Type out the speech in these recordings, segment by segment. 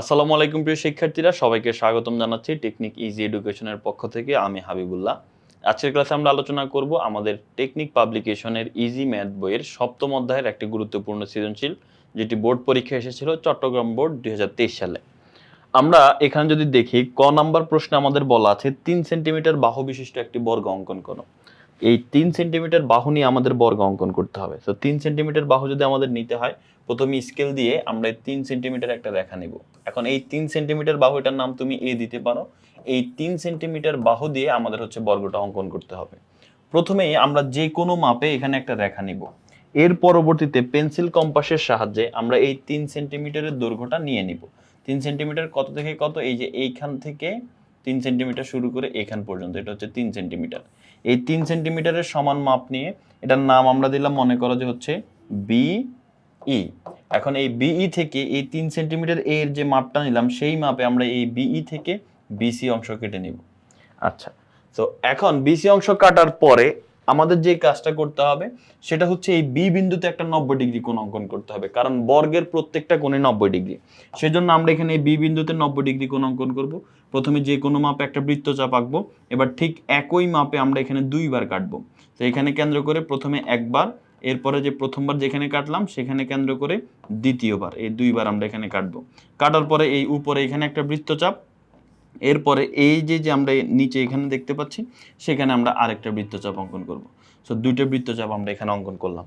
আসসালামু আলাইকুম প্রিয় শিক্ষার্থীরা, সবাইকে স্বাগতম জানাচ্ছি টেকনিক ইজি এডুকেশনের পক্ষ থেকে। আমি হাবিবুল্লাহ। আজকের ক্লাসে আমরা আলোচনা করব আমাদের টেকনিক পাবলিকেশনের ইজি ম্যাথ বইয়ের সপ্তম অধ্যায়ের একটি গুরুত্বপূর্ণ সৃজনশীল, যেটি বোর্ড পরীক্ষা এসেছিল চট্টগ্রাম বোর্ড দুই হাজার তেইশ সালে। আমরা এখানে যদি দেখি, ক নাম্বার প্রশ্নে আমাদের বলা আছে, তিন সেন্টিমিটার বাহু বিশিষ্ট একটি বর্গ অঙ্কন করো। এই তিন সেন্টিমিটার বাহু নিয়ে আমাদের বর্গ অঙ্কন করতে হবে। তো তিন সেন্টিমিটার বাহু যদি আমাদের নিতে হয় প্রথমে স্কেল দিয়ে আমরা তিন সেন্টিমিটার একটা রেখা নিব। এখন এই তিন সেন্টিমিটার বাহু এটার নাম তুমি এ দিতে পারো। এই তিন সেন্টিমিটার বাহু দিয়ে আমাদের হচ্ছে বর্গটা অঙ্কন করতে হবে। প্রথমে আমরা যে কোনো মাপে এখানে একটা রেখা নিব। এর পরবর্তীতে পেন্সিল কম্পাসের সাহায্যে আমরা এই তিন সেন্টিমিটারের দৈর্ঘ্যটা নিয়ে নিব। তিন সেন্টিমিটার কত থেকে কত? এই যে এইখান থেকে তিন সেন্টিমিটার শুরু করে এখান পর্যন্ত, এটা হচ্ছে তিন সেন্টিমিটার এই তিন সেন্টিমিটারের সমান মাপ নিয়ে এটার নাম আমরা দিলাম মনে করো যে হচ্ছে বি ই এখন এই বিই থেকে এই তিন সেন্টিমিটার এর যে মাপটা নিলাম, সেই মাপে আমরা এই বিই থেকে বিসি অংশ কেটে নিব। আচ্ছা তো এখন বিসি অংশ কাটার পরে আমাদের যে কাজটা করতে হবে, সেটা হচ্ছে এই বি বিন্দুতে একটা নব্বই ডিগ্রি কোণ অঙ্কন করতে হবে, কারণ বর্গের প্রত্যেকটা কোণে নব্বই ডিগ্রি। সেজন্য আমরা এখানে এই বি বিন্দুতে নব্বই ডিগ্রি কোণ অঙ্কন করব। প্রথমে যে কোনো মাপে একটা বৃত্তচাপ আঁকবো, এবার ঠিক একই মাপে আমরা এখানে দুইবার কাটবো। তো এখানে কেন্দ্র করে প্রথমে একবার এরপরে যে প্রথমবার যেখানে কাটলাম, সেখানে কেন্দ্র করে দ্বিতীয়বার, এই দুইবার আমরা এখানে কাটবো। কাটার পরে এই উপরে এখানে একটা বৃত্তচাপ, এরপরে এই যে যে আমরা নিচে এখানে দেখতে পাচ্ছি, সেখানে আমরা আরেকটা বৃত্তচাপ অঙ্কন করব। সো দুইটা বৃত্তচাপ আমরা এখানে অঙ্কন করলাম।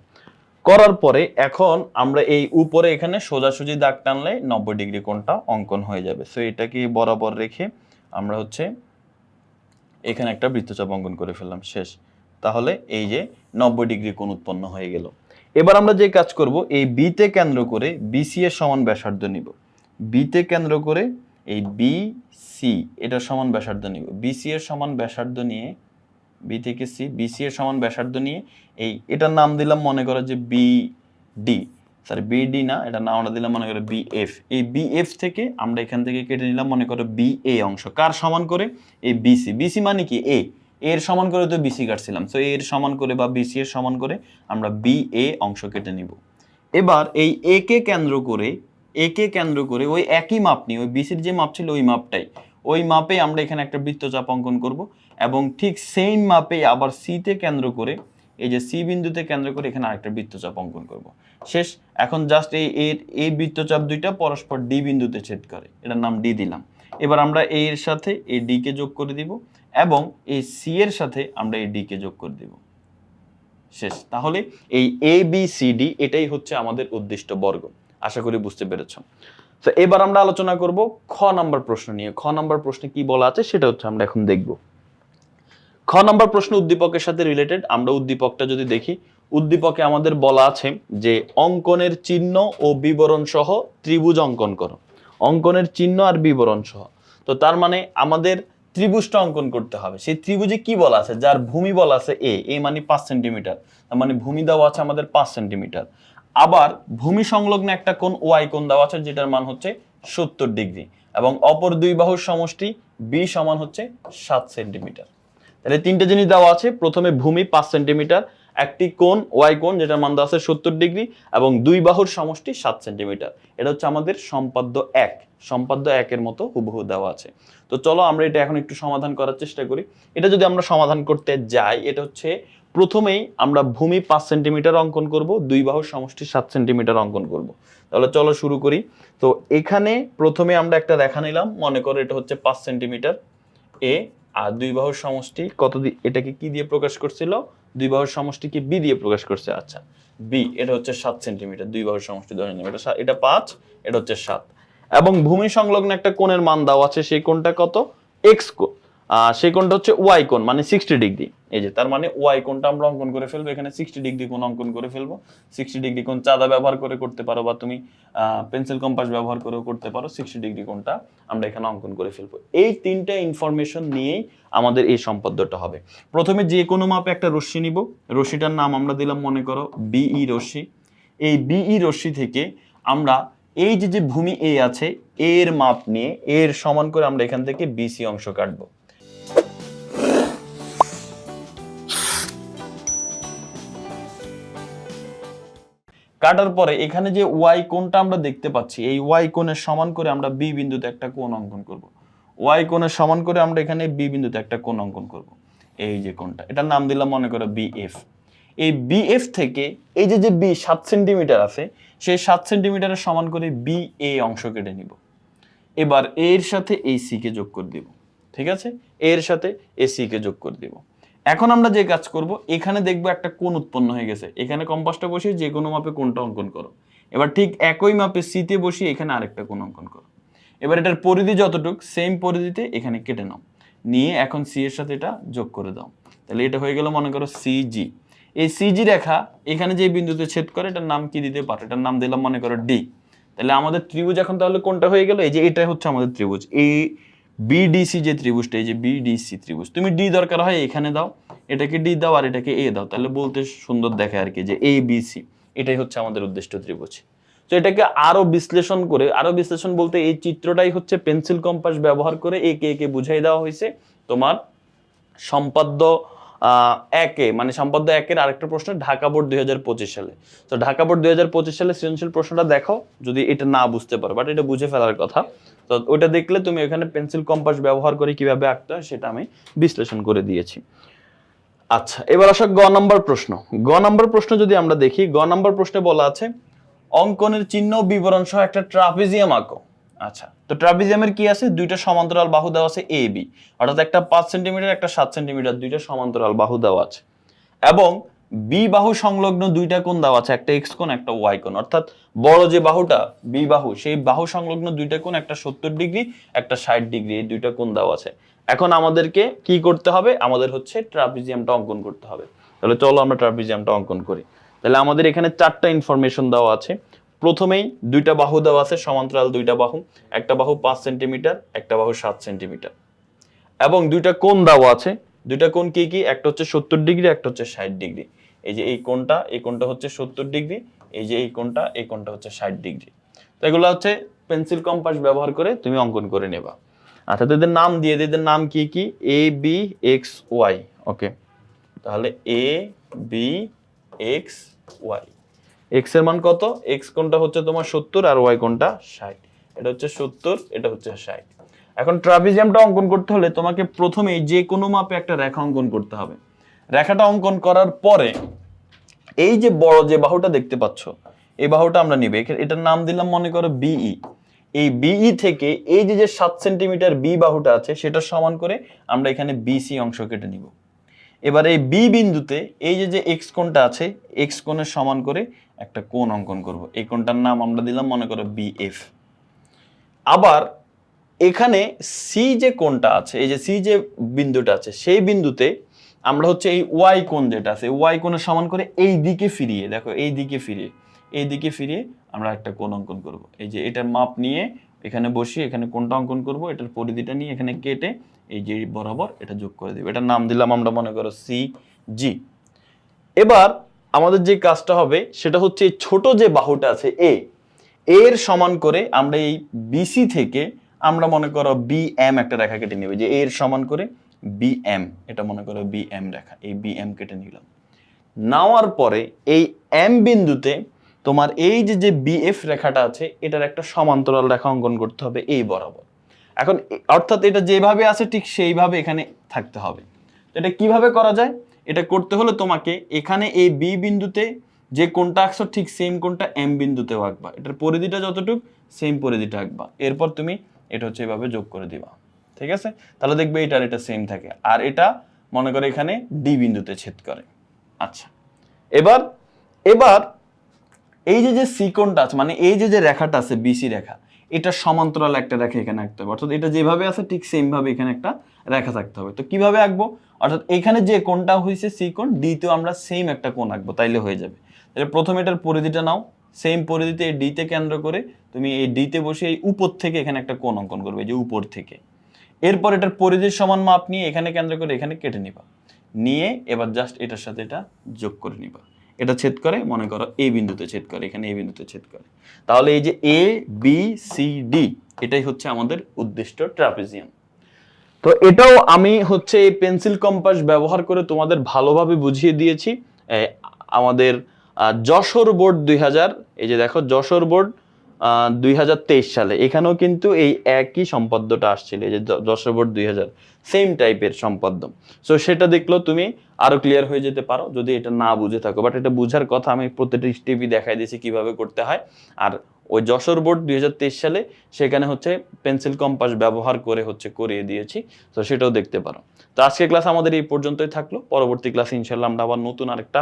করার পরে এখন আমরা এই উপরে এখানে সোজাসুজি দাগ টানলে নব্বই ডিগ্রি কোণটা অঙ্কন হয়ে যাবে। সো এটাকে বরাবর রেখে আমরা হচ্ছে এখানে একটা বৃত্তচাপ অঙ্কন করে ফেললাম। শেষ। তাহলে এই যে নব্বই ডিগ্রি কোণ উৎপন্ন হয়ে গেল। এবার আমরা যে কাজ করব, এই বিতে কেন্দ্র করে বিসি এর সমান ব্যাসার্ধ নিব। বিতে কেন্দ্র করে এই বি সি এটা সমান ব্যাসার্ধ নিব। বিসি এর সমান ব্যাসার্ধ নিয়ে বি থেকে সি বিসি এর সমান ব্যাসার্ধ নিয়ে এই, এটার নাম দিলাম মনে করো যে বি ডি সরি বিডি না এটা নাম আমরা দিলাম মনে করো বিএফ এই বিএফ থেকে আমরা এখান থেকে কেটে নিলাম মনে করো বি এ অংশ। কার সমান করে? এই বিসি বিসি মানে কি? এ এর সমান করে তো বিসি কাটছিলাম। সো এর সমান করে বা বিসি এর সমান করে আমরা বি এ অংশ কেটে নিব। এবার এই এ কে কেন্দ্র করে এ কে কেন্দ্র করে ওই একই মাপ নিয়ে, ওই বিসির যে মাপ ছিল ওই মাপটাই, ওই মাপে আমরা এখানে একটা বৃত্তচাপ অঙ্কন করব এবং ঠিক সেম মাপে আবার সিতে কেন্দ্র করে, এই যে সি বিন্দুতে কেন্দ্র করে এখানে আরেকটা বৃত্তচাপ অঙ্কন করব। শেষ, এখন জাস্ট এই এর এই বৃত্তচাপ দুইটা পরস্পর ডি বিন্দুতে ছেদ করে, এটার নাম ডি দিলাম। এবার আমরা এর সাথে এই ডি কে যোগ করে দিব এবং এই সি এর সাথে আমরা এই ডি কে যোগ করে দিব। শেষ। তাহলে এই এ বি সি ডি এটাই হচ্ছে আমাদের উদ্দিষ্ট বর্গ। আশা করি বুঝতে পেরেছ। তো এবার আমরা আলোচনা করব খ নাম্বার প্রশ্ন নিয়ে। খ নাম্বার প্রশ্নে কি বলা আছে সেটা হচ্ছে আমরা এখন দেখব। খ নাম্বার প্রশ্ন উদ্দীপকের সাথে রিলেটেড আমরা উদ্দীপকটা যদি দেখি, উদ্দীপকে আমাদের বলা আছে যে অঙ্কনের চিহ্ন ও বিবরণ সহ ত্রিভুজ অঙ্কন করো। অঙ্কনের চিহ্ন আর বিবরণ সহ। তো তার মানে আমাদের ত্রিভুজটা অঙ্কন করতে হবে। সেই ত্রিভুজে কি বলা আছে? যার ভূমি বলা আছে এ এ মানে পাঁচ সেন্টিমিটার। মানে ভূমি দেওয়া আছে আমাদের পাঁচ সেন্টিমিটার। আবার ভূমি সংলগ্ন একটা কোন ওয়াই কোন দেওয়া আছে, যেটার মান হচ্ছে সত্তর ডিগ্রি এবং অপর দুই বাহুর সমষ্টি বি সমান হচ্ছে সাত সেন্টিমিটার। তাহলে তিনটে জিনিস দেওয়া আছে। প্রথমে ভূমি পাঁচ সেন্টিমিটার একটি কোণ, ওয়াই কোণ, যেটার মান দেওয়া আছে সত্তর ডিগ্রি, এবং দুই বাহুর সমষ্টি সাত সেন্টিমিটার। এটা হচ্ছে আমাদের সম্পাদ্য এক। সম্পাদ্য একের মতো হুবহু দেওয়া আছে। তো চলো আমরা এটা এখন একটু সমাধান করার চেষ্টা করি। এটা যদি আমরা সমাধান করতে যাই, এটা হচ্ছে প্রথমেই আমরা ভূমি পাঁচ সেন্টিমিটার অঙ্কন করব, দুই বাহুর সমষ্টি সাত সেন্টিমিটার অঙ্কন করব। তাহলে চলো শুরু করি। তো এখানে প্রথমে আমরা একটা দেখা নিলাম, মনে করো এটা হচ্ছে পাঁচ সেন্টিমিটার। এ, আর দুই বাহুর সমষ্টি কত এটাকে কি দিয়ে প্রকাশ করছিল? দুই বাহুর সমষ্টিকে বি দিয়ে প্রকাশ করছে? আচ্ছা বি এটা হচ্ছে সাত সেন্টিমিটার, দুই বাহুর সমষ্টি দশ সেন্টিমিটার এটা পাঁচ, এটা হচ্ছে সাত। এবং ভূমি সংলগ্ন একটা কোণের মান দেওয়া আছে, সেই কোণটা কত? এক্স কোণ সেই কোণটা হচ্ছে ওয়াই কোণ মানে সিক্সটি ডিগ্রি এই যে, তার মানে ওয়াই কোণটা আমরা অঙ্কন করে ফেলব। এখানে সিক্সটি ডিগ্রি কোণ অঙ্কন করে ফেলব। সিক্সটি ডিগ্রি কোণ চাঁদা ব্যবহার করে করতে পারো বা তুমি পেন্সিল কম্পাস ব্যবহার করেও করতে পারো। সিক্সটি ডিগ্রি কোণটা আমরা এখানে অঙ্কন করে ফেলব। এই তিনটা ইনফরমেশন নিয়েই আমাদের এই সম্পদ্যটা হবে। প্রথমে যে কোনো মাপে একটা রশ্মি নিব। রশ্মিটার নাম আমরা দিলাম, মনে করো বিই রশ্মি। এই বিই রশ্মি থেকে আমরা এই যে যে ভূমি এ আছে এর মাপ নিয়ে এর সমান করে আমরা এখান থেকে বিসি অংশ কাটবো। কাটার পরে এখানে যে ওয়াই কোণটা আমরা দেখতে পাচ্ছি, এই ওয়াই কোণের সমান করে আমরা বি বিন্দুতে একটা কোণ অঙ্কন করব। ওয়াই কোণের সমান করে আমরা এখানে বি বিন্দুতে একটা কোণ অঙ্কন করব। এই যে কোণটা, এটার নাম দিলাম মনে করো বিএফ এই বিএফ থেকে এই যে যে বি সাত সেন্টিমিটার আছে, সেই সাত সেন্টিমিটারের সমান করে বি এ অংশ কেটে নিব। এবার এর সাথে এই সি কে যোগ করে দিব। ঠিক আছে? এর সাথে এ সি কে যোগ করে দিব। এখন আমরা যে কাজ করব, এখানে দেখব একটা কোন উৎপন্ন হয়ে গেছে। এখানে কম্পাসটা বসিয়ে যে কোনো মাপে কোনটা অঙ্কন করো। এবার ঠিক একই মাপে সিতে বসিয়ে এখানে আরেকটা কোন অঙ্কন করো। এবার এটার পরিধি যতটুক সেম পরিধিতে এখানে কেটে নাও। নিয়ে এখন সি এর সাথে এটা যোগ করে দাও। তাহলে এটা হয়ে গেল মনে করো সিজি এই সিজি রেখা এখানে যে বিন্দুতে ছেদ করে, এটার নাম কি দিতে পারো? এটার নাম দিলাম মনে করো ডি তাহলে আমাদের ত্রিভুজ এখন তাহলে কোনটা হয়ে গেল? এই যে এটাই হচ্ছে আমাদের ত্রিভুজ। এই বিডিসি যে ত্রিভুজটা, এই যে বিডিসি ত্রিভুজ, তুমি ডি দরকার হয় এখানে দাও, এটাকে ডি দাও আর এটাকে এ দাও, তাহলে বলতে সুন্দর দেখে আর কি যে এ বি সি এটাই হচ্ছে আমাদের উদ্দেশ্য ত্রিভুজ। তো এটাকে আরও বিশ্লেষণ করে, আরও বিশ্লেষণ বলতে এই চিত্রটাই হচ্ছে পেন্সিল কম্পাস ব্যবহার করে একে একে বুঝাই দেওয়া হয়েছে তোমার সম্পাদ্য একে মানে সম্পাদ্য একের আরেকটা প্রশ্ন, ঢাকা বোর্ড দুই হাজার পঁচিশ সালে। তো ঢাকা বোর্ড দুই পঁচিশ সালে সৃজনশীল প্রশ্নটা দেখো, যদি এটা না বুঝতে পারো বাট এটা বুঝে ফেলার কথা। তো ওইটা দেখলে তুমি ওখানে পেন্সিল কম্পাস ব্যবহার করে কীভাবে আঁকতে হয় সেটা আমি বিশ্লেষণ করে দিয়েছি। আচ্ছা এবার আসা গ নম্বর প্রশ্ন। গ নম্বর প্রশ্ন যদি আমরা দেখি, গ নম্বর প্রশ্নে বলা আছে, অঙ্কনের চিহ্ন বিবরণ সহ একটা ট্রাপিজিয়াম আঁকো। আচ্ছা তো ট্রাপিজিয়ামের কি আছে? দুইটা সমান্তরাল বাহু দেওয়া আছে এ বি অর্থাৎ একটা পাঁচ সেন্টিমিটার, একটা সাত সেন্টিমিটার, দুইটা সমান্তরাল বাহু দেওয়া আছে। এবং বি বাহু সংলগ্ন দুইটা কোণ দেওয়া আছে, একটা এক্স কোণ, একটা ওয়াই কোণ। অর্থাৎ বড় যে বাহুটা বি বাহু, সেই বাহু সংলগ্ন দুইটা কোণ, একটা সত্তর ডিগ্রি, একটা ষাট ডিগ্রি, এই দুইটা কোণ দেওয়া আছে। এখন আমাদেরকে কি করতে হবে? আমাদের হচ্ছে ট্রাপিজিয়ামটা অঙ্কন করতে হবে। তাহলে চলো আমরা ট্রাপিজিয়ামটা অঙ্কন করি। তাহলে আমাদের এখানে চারটা ইনফরমেশন দেওয়া আছে। প্রথমেই দুইটা বাহু দেওয়া আছে, সমান্তরাল দুইটা বাহু, একটা বাহু পাঁচ সেন্টিমিটার, একটা বাহু সাত সেন্টিমিটার। এবং দুইটা কোণ দেওয়া আছে, দুইটা কোণ কি কি? একটা হচ্ছে সত্তর ডিগ্রি, একটা হচ্ছে ষাট ডিগ্রি। এই যে এই কোণটা এই কোণটা হচ্ছে সত্তর ডিগ্রি, এই যে এই কোণটা এই কোণটা হচ্ছে ষাট ডিগ্রি। তো এগুলো হচ্ছে পেন্সিল কম্পাস ব্যবহার করে তুমি অঙ্কন করে নেবা। আচ্ছা তো এদের নাম দিয়ে এদের নাম কি কি? A B X Y okay তাহলে এ বি এক্স ওয়াই এক্সের মান কত? এক্স কোনটা হচ্ছে তোমার সত্তর আর ওয়াই কোনটা? ষাট। এটা হচ্ছে সত্তর, এটা হচ্ছে ষাট। এখন ট্রাপিজিয়ামটা অঙ্কন করতে হলে তোমাকে প্রথমেই যে কোনো মাপে একটা রেখা অঙ্কন করতে হবে। রেখাটা অঙ্কন করার পরে এই যে বড় যে বাহুটা দেখতে পাচ্ছ, এই বাহুটা আমরা নিবে। এটার নাম দিলাম মনে করো বিই এই বিই থেকে এই যে যে সাত সেন্টিমিটার বি বাহুটা আছে সেটা সমান করে আমরা এখানে বিসি অংশ কেটে নিব। এবার এই বি বিন্দুতে এই যে যে এক্স কোণটা আছে এক্স কোণের সমান করে একটা কোণ অঙ্কন করব। এই কোণটার নাম আমরা দিলাম মনে করো বিএফ আবার এখানে সি যে কোণটা আছে, এই যে সি যে বিন্দুটা আছে, সেই বিন্দুতে আমরা হচ্ছে এই ওয়াই কোণ যেটা আছে ওয়াই কোণের সমান করে এই দিকে ফিরিয়ে, দেখো এই দিকে ফিরিয়ে, এই দিকে ফিরিয়ে আমরা একটা কোণ অঙ্কন করব। এই যে এটার মাপ নিয়ে এখানে বসিয়ে, এখানে কোনটা অঙ্কন করব, এটার পরিধিটা নিয়ে এখানে কেটে এই যে বরাবর এটা যোগ করে দেবো। এটার নাম দিলাম আমরা মনে করো সি জি এবার আমাদের যে কাজটা হবে সেটা হচ্ছে এই ছোট যে বাহুটা আছে এ এর সমান করে আমরা এই বিসি থেকে আমরা মনে করো বি এম একটা রেখা কেটে নেব। যে এর সমান করে বি এম এটা মনে করো বি এম রেখা, এই বি এম কেটে নিলাম। নেওয়ার পরে এই এম বিন্দুতে তোমার এই যে যে বিএফ রেখাটা আছে, এটার একটা সমান্তরাল রেখা অঙ্কন করতে হবে এই বরাবর। এখন অর্থাৎ এটা যেভাবে আছে, ঠিক সেইভাবে এখানে থাকতে হবে। এটা কীভাবে করা যায়? এটা করতে হলে তোমাকে এখানে এই বি বিন্দুতে যে কোনটা আঁকছো, ঠিক সেম কোনটা এম বিন্দুতেও আঁকবা। এটার পরিধিটা যতটুক সেম পরিধিটা আঁকবা। এরপর তুমি এটা হচ্ছে এভাবে যোগ করে দিবা। ঠিক আছে? তাহলে দেখবে এটার এটা সেম থাকে। আর এটা, মনে করে এখানে ডি বিন্দুতে ছেদ করে। আচ্ছা। এবার এবার এই যে যে সিকোনটা আছে মানে এই যে যে রেখাটা আছে বিসি রেখা, এটা সমান্তরাল একটা রেখা এখানে আঁকতে হবে। অর্থাৎ এটা যেভাবে আছে, ঠিক সেমভাবে এখানে একটা রেখা থাকতে হবে। তো কীভাবে আঁকবো? অর্থাৎ এখানে যে কোনটা হয়েছে সি কোণ ডি তেও আমরা সেম একটা কোণ আঁকবো, তাইলে হয়ে যাবে। তাহলে প্রথমে এটার পরিধিটা নাও সেম পরিধিতে এই ডিতে কেন্দ্র করে তুমি এই ডিতে বসে এই উপর থেকে এখানে একটা কোণ অঙ্কন করবে যে উপর থেকে। এরপর এটার পরিধির সমান মাপ নিয়ে এখানে কেন্দ্র করে এখানে কেটে নিবা। নিয়ে এবার জাস্ট এটার সাথে এটা যোগ করে নিবা। এটা ছেদ করে, মনে করো এ বিন্দুতে ছেদ করে, এখানে এ বিন্দুতে ছেদ করে। তাহলে এই যে এ বি সি ডি এটাই হচ্ছে আমাদের উদ্দিষ্ট ট্রাপিজিয়াম। তো এটাও আমি হচ্ছে এই পেন্সিল কম্পাস ব্যবহার করে তোমাদের ভালোভাবে বুঝিয়ে দিয়েছি। আমাদের যশোর বোর্ড দুই হাজার, এই যে দেখো, যশোর বোর্ড দুই হাজার তেইশ সালে। এখানেও কিন্তু এই একই সম্পাদ্যটা আসছিল, এই যে যশোর বোর্ড দুই হাজার। সেম টাইপের সম্পাদ্য। সো সেটা দেখলেও তুমি আরও ক্লিয়ার হয়ে যেতে পারো, যদি এটা না বুঝে থাকো। বাট এটা বুঝার কথা আমি প্রত্যেকটা স্টেপই দেখাই দিয়েছি কীভাবে করতে হয়। আর ওই যশোর বোর্ড দুই হাজার তেইশ সালে সেখানে হচ্ছে পেন্সিল কম্পাস ব্যবহার করে হচ্ছে করিয়ে দিয়েছি। তো সেটাও দেখতে পারো। তো আজকের ক্লাস আমাদের এই পর্যন্তই থাকল। পরবর্তী ক্লাসে ইনশাল্লাহ আমরা আবার নতুন আরেকটা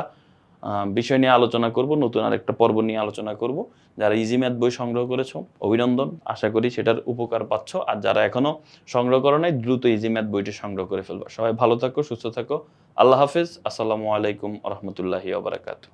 বিষয় নিয়ে আলোচনা করব, নতুন আরেকটা পর্ব নিয়ে আলোচনা করব। যারা ইজি ম্যাথ বই সংগ্রহ করেছ, অভিনন্দন। আশা করি সেটার উপকার পাচ্ছ। আর যারা এখনও সংগ্রহ করো নাই, দ্রুত ইজি ম্যাথ বইটি সংগ্রহ করে ফেলব। সবাই ভালো থাকো, সুস্থ থাকো। আল্লাহ হাফিজ। আসসালামু আলাইকুম রহমতুল্লাহি ওবরাকাতু